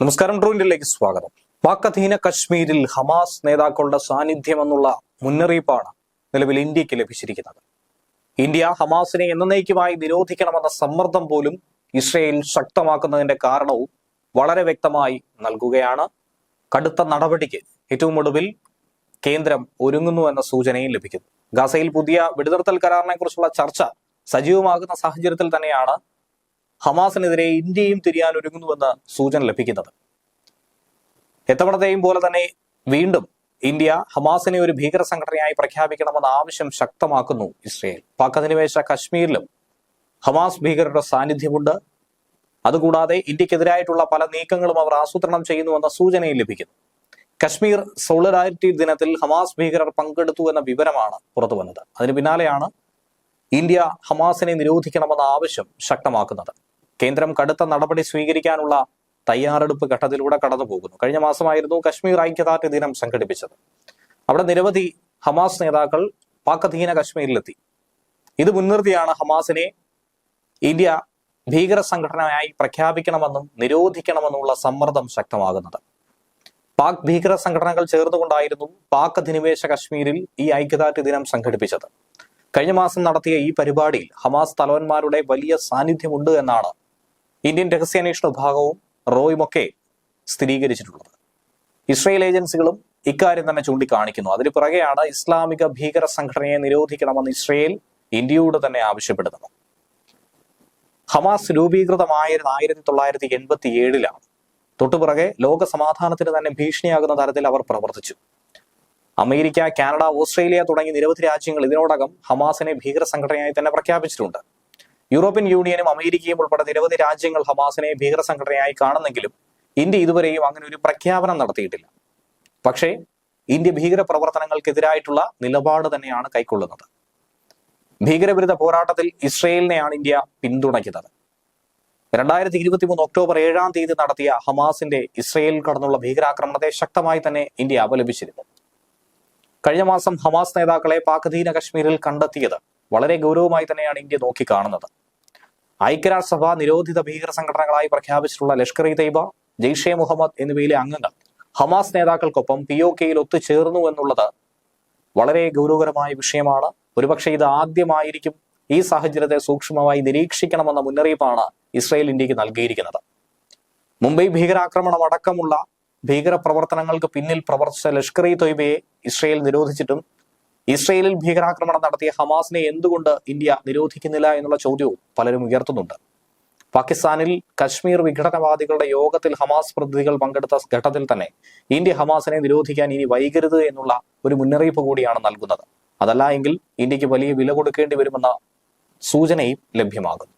നമസ്കാരം ട്രൂ ഇന്ത്യയിലേക്ക് സ്വാഗതം. പാക് അധീന കശ്മീരിൽ ഹമാസ് നേതാക്കളുടെ സാന്നിധ്യം എന്നുള്ള മുന്നറിയിപ്പാണ് നിലവിൽ ഇന്ത്യയ്ക്ക് ലഭിച്ചിരിക്കുന്നത്. ഇന്ത്യ ഹമാസിനെ എന്നേക്കുമായി നിരോധിക്കണമെന്ന സമ്മർദ്ദം പോലും ഇസ്രയേൽ ശക്തമാക്കുന്നതിന്റെ കാരണവും വളരെ വ്യക്തമായി നൽകുകയാണ്. കടുത്ത നടപടിക്ക് ഏറ്റവും ഒടുവിൽ കേന്ദ്രം ഒരുങ്ങുന്നു എന്ന സൂചനയും ലഭിക്കുന്നു. ഗാസയിൽ പുതിയ വെടിനിർത്തൽ കരാറിനെ കുറിച്ചുള്ള ചർച്ച സജീവമാകുന്ന സാഹചര്യത്തിൽ തന്നെയാണ് ഹമാസിനെതിരെ ഇന്ത്യയും തിരിയാൻ ഒരുങ്ങുന്നുവെന്ന് സൂചന ലഭിക്കുന്നത്. എത്തവണത്തെയും പോലെ തന്നെ വീണ്ടും ഇന്ത്യ ഹമാസിനെ ഒരു ഭീകര സംഘടനയായി പ്രഖ്യാപിക്കണമെന്ന ആവശ്യം ശക്തമാക്കുന്നു ഇസ്രയേൽ. പാക് അധിനിവേശ കശ്മീരിലും ഹമാസ് ഭീകരരുടെ സാന്നിധ്യമുണ്ട്. അതുകൂടാതെ ഇന്ത്യക്കെതിരായിട്ടുള്ള പല നീക്കങ്ങളും അവർ ആസൂത്രണം ചെയ്യുന്നുവെന്ന സൂചനയും ലഭിക്കുന്നു. കശ്മീർ സോളിഡാരിറ്റി ദിനത്തിൽ ഹമാസ് ഭീകരർ പങ്കെടുത്തു എന്ന വിവരമാണ് പുറത്തു വന്നത് അതിന് പിന്നാലെയാണ് ഇന്ത്യ ഹമാസിനെ നിരോധിക്കണമെന്ന ആവശ്യം ശക്തമാക്കുന്നത്. കേന്ദ്രം കടുത്ത നടപടി സ്വീകരിക്കാനുള്ള തയ്യാറെടുപ്പ് ഘട്ടത്തിലൂടെ കടന്നു പോകുന്നു കഴിഞ്ഞ മാസമായിരുന്നു കശ്മീർ ഐക്യദാർഢ്യ ദിനം സംഘടിപ്പിച്ചത്. അവിടെ നിരവധി ഹമാസ് നേതാക്കൾ പാക് അധീന കശ്മീരിലെത്തി. ഇത് മുൻനിർത്തിയാണ് ഹമാസിനെ ഇന്ത്യ ഭീകര സംഘടനയായി പ്രഖ്യാപിക്കണമെന്നും നിരോധിക്കണമെന്നുമുള്ള സമ്മർദ്ദം ശക്തമാകുന്നത്. പാക് ഭീകര സംഘടനകൾ ചേർന്നുകൊണ്ടായിരുന്നു പാക് അധിനിവേശ കശ്മീരിൽ ഈ ഐക്യദാർഢ്യ ദിനം സംഘടിപ്പിച്ചത്. കഴിഞ്ഞ മാസം നടത്തിയ ഈ പരിപാടിയിൽ ഹമാസ് തലവന്മാരുടെ വലിയ സാന്നിധ്യമുണ്ട് എന്നാണ് ഇന്ത്യൻ രഹസ്യാന്വേഷണ വിഭാഗവും റോയുമൊക്കെ സ്ഥിരീകരിച്ചിട്ടുള്ളത്. ഇസ്രയേൽ ഏജൻസികളും ഇക്കാര്യം തന്നെ ചൂണ്ടിക്കാണിക്കുന്നു. അതിന് പുറകെയാണ് ഇസ്ലാമിക ഭീകര സംഘടനയെ നിരോധിക്കണമെന്ന് ഇസ്രയേൽ ഇന്ത്യയോട് തന്നെ ആവശ്യപ്പെടുന്നത്. ഹമാസ് രൂപീകൃതമായിരുന്ന ആയിരത്തി തൊള്ളായിരത്തി എൺപത്തി ഏഴിലാണ് തൊട്ടുപുറകെ ലോക സമാധാനത്തിന് തന്നെ ഭീഷണിയാകുന്ന തരത്തിൽ അവർ പ്രവർത്തിച്ചു. അമേരിക്ക കാനഡ ഓസ്ട്രേലിയ തുടങ്ങി നിരവധി രാജ്യങ്ങൾ ഇതിനോടകം ഹമാസിനെ ഭീകര സംഘടനയായി തന്നെ പ്രഖ്യാപിച്ചിട്ടുണ്ട്. യൂറോപ്യൻ യൂണിയനും അമേരിക്കയും ഉൾപ്പെടെ നിരവധി രാജ്യങ്ങൾ ഹമാസിനെ ഭീകര സംഘടനയായി കാണുന്നെങ്കിലും ഇന്ത്യ ഇതുവരെയും അങ്ങനെ ഒരു പ്രഖ്യാപനം നടത്തിയിട്ടില്ല. പക്ഷേ ഇന്ത്യ ഭീകര പ്രവർത്തനങ്ങൾക്കെതിരായിട്ടുള്ള നിലപാട് തന്നെയാണ് കൈക്കൊള്ളുന്നത്. ഭീകരവിരുദ്ധ പോരാട്ടത്തിൽ ഇസ്രയേലിനെയാണ് ഇന്ത്യ പിന്തുണയ്ക്കുന്നത്. രണ്ടായിരത്തി ഇരുപത്തി മൂന്ന് ഒക്ടോബർ ഏഴാം തീയതി നടത്തിയ ഹമാസിന്റെ ഇസ്രയേൽ കടന്നുള്ള ഭീകരാക്രമണത്തെ ശക്തമായി തന്നെ ഇന്ത്യ അപലപിച്ചിരുന്നു. കഴിഞ്ഞ മാസം ഹമാസ് നേതാക്കളെ പാക് അധീന കശ്മീരിൽ കണ്ടെത്തിയത് വളരെ ഗൗരവമായി തന്നെയാണ് ഇന്ത്യ നോക്കിക്കാണുന്നത്. ഐക്യരാഷ്ട്രസഭ നിരോധിത ഭീകര സംഘടനകളായി പ്രഖ്യാപിച്ചിട്ടുള്ള ലഷ്കർ ഇ തൈബ ജെയ്ഷെ മുഹമ്മദ് എന്നിവയിലെ അംഗങ്ങൾ. ഹമാസ് നേതാക്കൾക്കൊപ്പം പി ഒ കെയിൽ ഒത്തുചേർന്നു എന്നുള്ളത് വളരെ ഗൗരവകരമായ വിഷയമാണ്. ഒരുപക്ഷെ ഇത് ആദ്യമായിരിക്കും ഈ സാഹചര്യത്തെ സൂക്ഷ്മമായി നിരീക്ഷിക്കണമെന്ന മുന്നറിയിപ്പാണ് ഇസ്രായേൽ ഇന്ത്യയ്ക്ക് നൽകിയിരിക്കുന്നത്. മുംബൈ ഭീകരാക്രമണം അടക്കമുള്ള ഭീകര പ്രവർത്തനങ്ങൾക്ക് പിന്നിൽ പ്രവർത്തിച്ച ലഷ്കർ ഇ തൊയ്ബയെ ഇസ്രയേൽ നിരോധിച്ചിട്ടും ഇസ്രയേലിൽ ഭീകരാക്രമണം നടത്തിയ ഹമാസിനെ എന്തുകൊണ്ട് ഇന്ത്യ നിരോധിക്കുന്നില്ല എന്നുള്ള ചോദ്യവും പലരും ഉയർത്തുന്നുണ്ട്. പാകിസ്ഥാനിൽ കശ്മീർ വിഘടനവാദികളുടെ യോഗത്തിൽ ഹമാസ് പ്രതിനിധികൾ പങ്കെടുത്ത ഘട്ടത്തിൽ തന്നെ ഇന്ത്യ ഹമാസിനെ നിരോധിക്കാൻ ഇനി വൈകരുത് എന്നുള്ള ഒരു മുന്നറിയിപ്പ് കൂടിയാണ് നൽകുന്നത്. അതല്ല എങ്കിൽ ഇന്ത്യയ്ക്ക് വലിയ വില കൊടുക്കേണ്ടി വരുമെന്ന സൂചനയും ലഭ്യമാകുന്നു